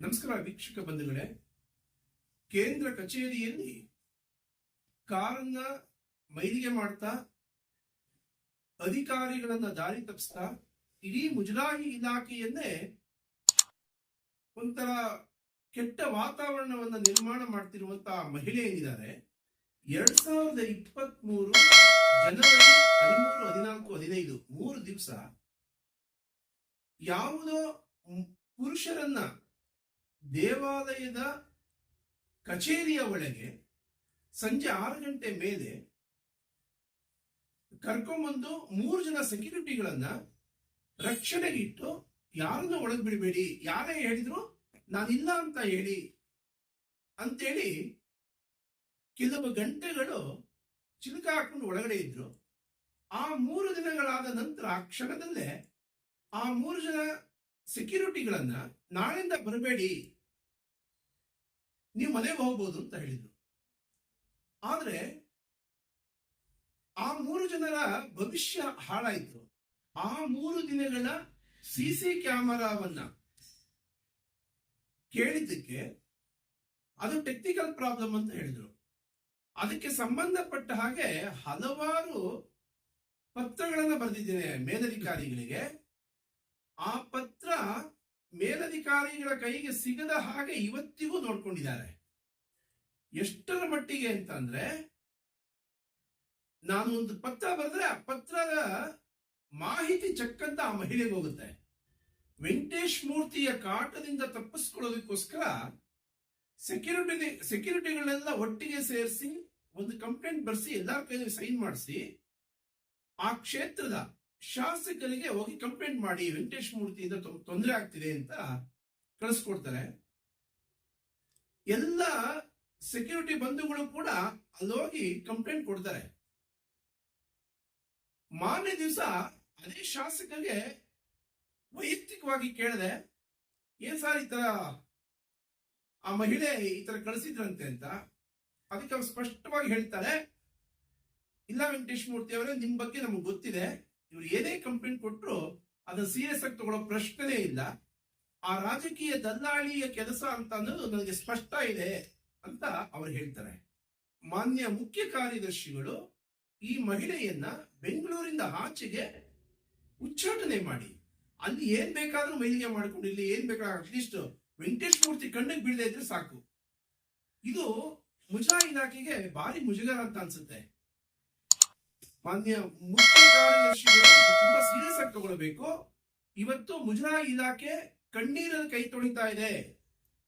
ನಮಸ್ಕಾರ ವೀಕ್ಷಕ ಬಂಧುಗಳೇ. ಕೇಂದ್ರ ಕಚೇರಿಯಲ್ಲಿ ಕಾರನ್ನ ಮೈಲಿಗೆ ಮಾಡ್ತಾ, ಅಧಿಕಾರಿಗಳನ್ನ ದಾರಿ ತಪ್ಪಿಸ್ತಾ ಇಡೀ ಮುಜರಾಯಿ ಇಲಾಖೆಯನ್ನೇ ಒಂಥರ ಕೆಟ್ಟ ವಾತಾವರಣವನ್ನ ನಿರ್ಮಾಣ ಮಾಡ್ತಿರುವಂತಹ ಮಹಿಳೆ ಏನಿದ್ದಾರೆ, ಎರಡ್ ಸಾವಿರದ ಇಪ್ಪತ್ತ್ ಮೂರು ಜನವರಿ ಹದಿಮೂರು ಹದಿನಾಲ್ಕು ಹದಿನೈದು ಮೂರು ದಿವಸ ಯಾವುದೋ ಪುರುಷರನ್ನ ದೇವಾಲಯದ ಕಚೇರಿಯ ಒಳಗೆ ಸಂಜೆ ಆರು ಗಂಟೆ ಮೇಲೆ ಕರ್ಕೊಂಬಂದು ಮೂರು ಜನ ಸೆಕ್ಯೂರಿಟಿಗಳನ್ನ ರಕ್ಷಣೆಗಿಟ್ಟು ಯಾರನ್ನ ಒಳಗೆ ಬಿಡಬೇಡಿ? ಯಾರೇ ಹೇಳಿದ್ರು ನಾನಿಲ್ಲ ಅಂತ ಹೇಳಿ. ಅಂತೇಳಿ ಕೆಲವು ಗಂಟೆಗಳು ಚಿಲಕ ಹಾಕೊಂಡು ಒಳಗಡೆ ಇದ್ರು. ಆ ಮೂರು ದಿನಗಳಾದ ನಂತರ ಆ ಕ್ಷಣದಲ್ಲೇ ಆ ಮೂರು ಜನ ಸೆಕ್ಯೂರಿಟಿಗಳನ್ನ ನಾಳೆಯಿಂದ ಬರಬೇಡಿ. ನೀವು ಮನೆಗೆ ಹೋಗ್ಬೋದು ಅಂತ ಹೇಳಿದ್ರು. ಆದ್ರೆ ಆ ಮೂರು ಜನರ ಭವಿಷ್ಯ ಹಾಳಾಯಿತು. ಆ ಮೂರು ದಿನಗಳ ಸಿಸಿ ಕ್ಯಾಮರಾವನ್ನ ಕೇಳಿದ್ದಕ್ಕೆ ಅದು ಟೆಕ್ನಿಕಲ್ ಪ್ರಾಬ್ಲಮ್ ಅಂತ ಹೇಳಿದ್ರು. ಅದಕ್ಕೆ ಸಂಬಂಧಪಟ್ಟ ಹಾಗೆ ಹಲವಾರು ಪತ್ರಗಳನ್ನ ಬರೆದಿದ್ದೇನೆ ಮೇಲಧಿಕಾರಿಗಳಿಗೆ. ಆ ಪತ್ರ ಮೇಲಧಿಕಾರಿಗಳ ಕೈಗೆ ಸಿಗದ ಹಾಗೆ ಇವತ್ತಿಗೂ ನೋಡ್ಕೊಂಡಿದ್ದಾರೆ. ಎಷ್ಟರ ಮಟ್ಟಿಗೆ ಅಂತಂದ್ರೆ, ನಾನು ಒಂದು ಪತ್ರ ಬರೆದ್ರೆ ಆ ಪತ್ರದ ಮಾಹಿತಿ ಚಕ್ಕಂತ ಆ ಮಹಿಳೆಗೆ ಹೋಗುತ್ತೆ. ವೆಂಕಟೇಶ್ ಮೂರ್ತಿಯ ಕಾಟದಿಂದ ತಪ್ಪಿಸ್ಕೊಳ್ಳೋದಕ್ಕೋಸ್ಕರ ಸೆಕ್ಯೂರಿಟಿ ಸೆಕ್ಯೂರಿಟಿಗಳನ್ನೆಲ್ಲ ಒಟ್ಟಿಗೆ ಸೇರಿಸಿ, ಒಂದು ಕಂಪ್ಲೇಂಟ್ ಬರೆಸಿ, ಎಲ್ಲರ ಕೈಗೆ ಸೈನ್ ಮಾಡಿಸಿ, ಆ ಕ್ಷೇತ್ರದ ಶಾಸಕರಿಗೆ ಹೋಗಿ ಕಂಪ್ಲೇಂಟ್ ಮಾಡಿ, ವೆಂಕಟೇಶ್ ಮೂರ್ತಿಯಿಂದ ತೊಂದರೆ ಆಗ್ತಿದೆ ಅಂತ ಕಳಿಸ್ಕೊಡ್ತಾರೆ. ಎಲ್ಲ ಸೆಕ್ಯೂರಿಟಿ ಬಂಧುಗಳು ಕೂಡ ಅಲ್ಲೋಗಿ ಕಂಪ್ಲೇಂಟ್ ಕೊಡ್ತಾರೆ. ಮಾರನೇ ದಿವಸ ಅದೇ ಶಾಸಕರಿಗೆ ವೈಯಕ್ತಿಕವಾಗಿ ಕೇಳಿದೆ, ಏನ್ ಸರ್ ಈ ತರ ಆ ಮಹಿಳೆ ಈ ತರ ಕಳಿಸಿದ್ರಂತೆ ಅಂತ? ಅದಕ್ಕೆ ಅವ್ರು ಸ್ಪಷ್ಟವಾಗಿ ಹೇಳ್ತಾರೆ, ಇಲ್ಲ ವೆಂಕಟೇಶ್ ಮೂರ್ತಿ ಅವರೇ, ನಿಮ್ ಬಗ್ಗೆ ನಮ್ಗೆ ಗೊತ್ತಿದೆ. ಇವ್ರು ಏನೇ ಕಂಪ್ಲೇಂಟ್ ಕೊಟ್ಟರು ಅದನ್ನ ಸೀರಿಯಸ್ ಆಗಿ ತಗೊಳ್ಳೋ ಪ್ರಶ್ನೆನೇ ಇಲ್ಲ. ಆ ರಾಜಕೀಯ ದಲ್ಲಾಳಿಯ ಕೆಲಸ ಅಂತ ಅನ್ನೋದು ನನಗೆ ಸ್ಪಷ್ಟ ಇದೆ ಅಂತ ಅವರು ಹೇಳ್ತಾರೆ. ಮಾನ್ಯ ಮುಖ್ಯ ಕಾರ್ಯದರ್ಶಿಗಳು ಈ ಮಹಿಳೆಯನ್ನ ಬೆಂಗಳೂರಿಂದ ಆಚೆಗೆ ಉಚ್ಚಾಟನೆ ಮಾಡಿ. ಅಲ್ಲಿ ಏನ್ ಬೇಕಾದ್ರೂ ಮೈಲಿಗೆ ಮಾಡಿಕೊಂಡು ಇಲ್ಲಿ ಏನ್ ಬೇಕಾದ್ರೂ ಅಟ್ಲೀಸ್ಟ್ ವೆಂಕಟೇಶ್ ಮೂರ್ತಿ ಕಣ್ಣಿಗೆ ಬೀಳದೆ ಇದ್ರೆ ಸಾಕು. ಇದು ಮುಜಾ ಇಲಾಖೆಗೆ ಭಾರಿ ಮುಜುಗರ ಅಂತ ಅನ್ಸುತ್ತೆ. ಮಾನ್ಯ ಮುಖ್ಯ ಕಾರ್ಯದರ್ಶಿಗಳು ತುಂಬಾ ಸೀರಿಯಸ್ ಆಗಿ ತಗೊಳ್ಬೇಕು. ಇವತ್ತು ಮುಜರಾಯಿ ಇಲಾಖೆ ಕಣ್ಣೀರಲ್ಲಿ ಕೈ ತೊಳಿತಾ ಇದೆ.